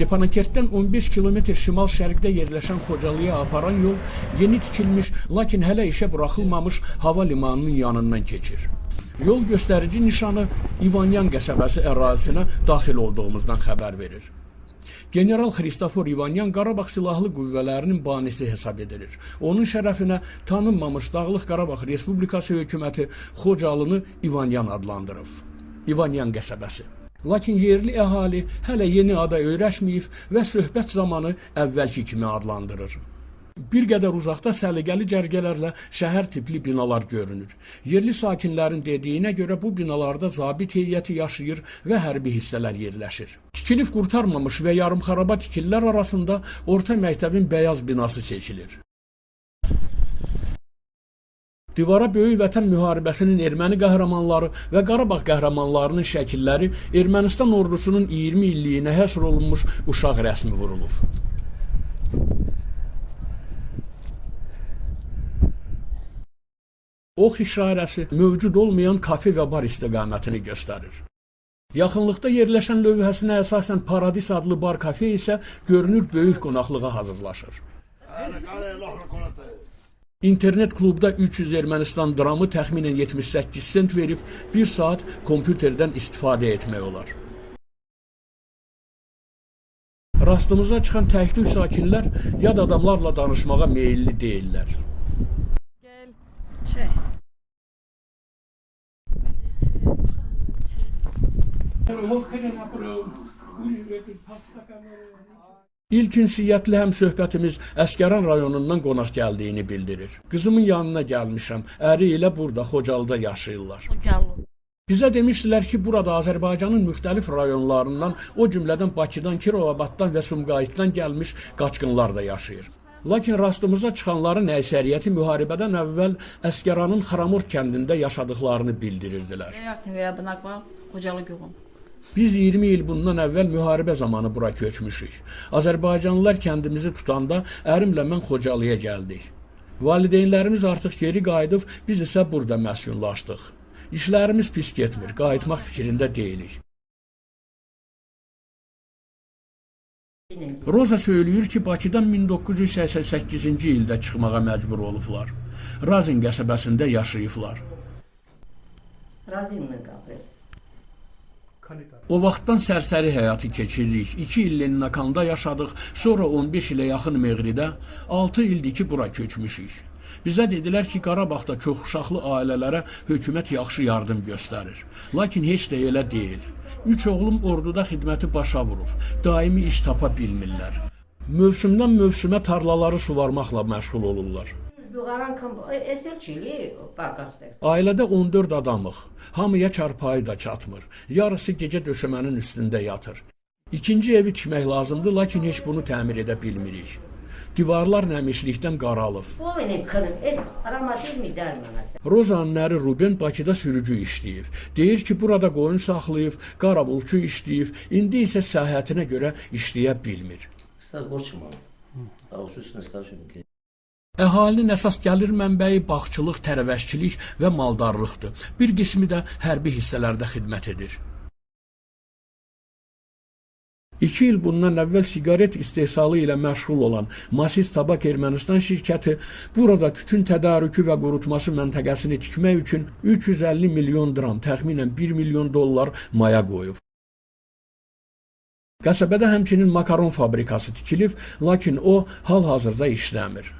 Stepanakert-dən 15 kilometr şimal-şərqdə yerləşən Xocalıya aparan yol yeni tikilmiş, lakin hələ işə buraxılmamış hava limanının yanından keçir. Yol göstərici nişanı İvanyan qəsəbəsi ərazisinə daxil olduğumuzdan xəbər verir. General Xristofor İvanyan Qarabağ Silahlı Qüvvələrinin banisi hesab edilir. Onun şərəfinə tanınmamış Dağlıq Qarabağ Respublikası hökuməti Xocalını İvanyan adlandırıb. İvanyan qəsəbəsi. Lakin yerli əhali hələ yeni ada öyrəşməyib və söhbət zamanı əvvəlki kimi adlandırır. Bir qədər uzaqda səliqəli cərgələrlə şəhər tipli binalar görünür. Yerli sakinlərin dediyinə görə bu binalarda zabit heyəti yaşayır və hərbi hissələr yerləşir. Tikilib qurtarmamış və yarımxaraba tikililər arasında orta məktəbin bəyaz binası seçilir. Divara Böyük Vətən müharibəsinin erməni qəhrəmanları və Qarabağ qəhrəmanlarının şəkilləri Ermənistan ordusunun 20 illiyinə həsr olunmuş uşaq rəsmi vurulub. Ox işarəsi mövcud olmayan kafe və bar istiqamətini göstərir. Yaxınlıqda yerləşən lövhəsinə əsasən Paradis adlı bar kafe isə görünür böyük qonaqlığa hazırlaşır. İnternet klubda 300 Ermənistan dramı təxminən 78 sent verib 1 saat kompüterdən istifadə etmək olar. Rastımıza çıxan təhlük sakinlər yad adamlarla danışmağa meyilli deyillər. Gel. Şey. İlk ünsiyyətli həm söhbətimiz Əskəran rayonundan qonaq gəldiyini bildirir. Qızımın yanına gəlmişəm. Əri ilə burada Xocalıda yaşayırlar. Bizə demişdilər ki, burada Azərbaycanın müxtəlif rayonlarından, o cümlədən Bakıdan, Kirovabaddan və Sumqayıtdan gəlmiş qaçqınlar da yaşayır. Lakin rastımıza çıxanların əksəriyyəti müharibədən əvvəl Əskəranın Xaramort kəndində yaşadıklarını bildirirdilər. Yardım verə güğüm. Biz 20 il bundan əvvəl müharibə zamanı bura köçmüşük. Azərbaycanlılar kəndimizi tutanda ərimlə mən Xocalıya gəldik. Valideynlərimiz artıq geri qayıdıb, biz isə burada məskunlaşdıq. İşlərimiz pis getmir, qayıtmaq fikrində deyilik. Roza söyləyir ki, Bakıdan 1988-ci ildə çıxmağa məcbur olublar. Razin qəsəbəsində yaşayıblar. Razıyım ben kapı. O vaxtdan sərsəri həyatı keçiririk. 2 il Lennakanda yaşadıq, sonra 15 ilə yaxın Meğridə, 6 ildir ki, bura köçmüşük. Bizə dedilər ki, Qarabağda çoxuşaqlı ailələrə hökumət yaxşı yardım göstərir. Lakin heç də elə deyil. Üç oğlum orduda xidməti başa vurub. Daimi iş tapa bilmirlər. Mövsümdən mövsümə tarlaları suvarmaqla məşğul olurlar. Ailədə 14 adamıq. Hamıya çarpayı da çatmır. Yarısı gecə döşəmənin üstündə yatır. İkinci evi tikmək lazımdır, lakin heç bunu təmir edə bilmirik. Divarlar nəmişlikdən qaralıb. Rozanın əri Ruben Bakıda sürücü işləyir. Deyir ki, burada qoyun saxlayıb, qarabulçu işləyib, indi isə səhhətinə görə işləyə bilmir. Sağ qorçum. Ağustus nəsələr üçün Əhalinin əsas gəlir mənbəyi bağçılıq, tərəvəzçilik və maldarlıqdır. Bir qismi də hərbi hissələrdə xidmət edir. İki il bundan əvvəl siqaret istehsalı ilə məşğul olan Masis Tabak Ermənistan şirkəti burada tütün tədarükü və qurutması məntəqəsini tikmək üçün 350 milyon dram, təxminən 1 milyon dollar maya qoyub. Qəsəbədə həmçinin makaron fabrikası tikilib, lakin o hal-hazırda işləmir.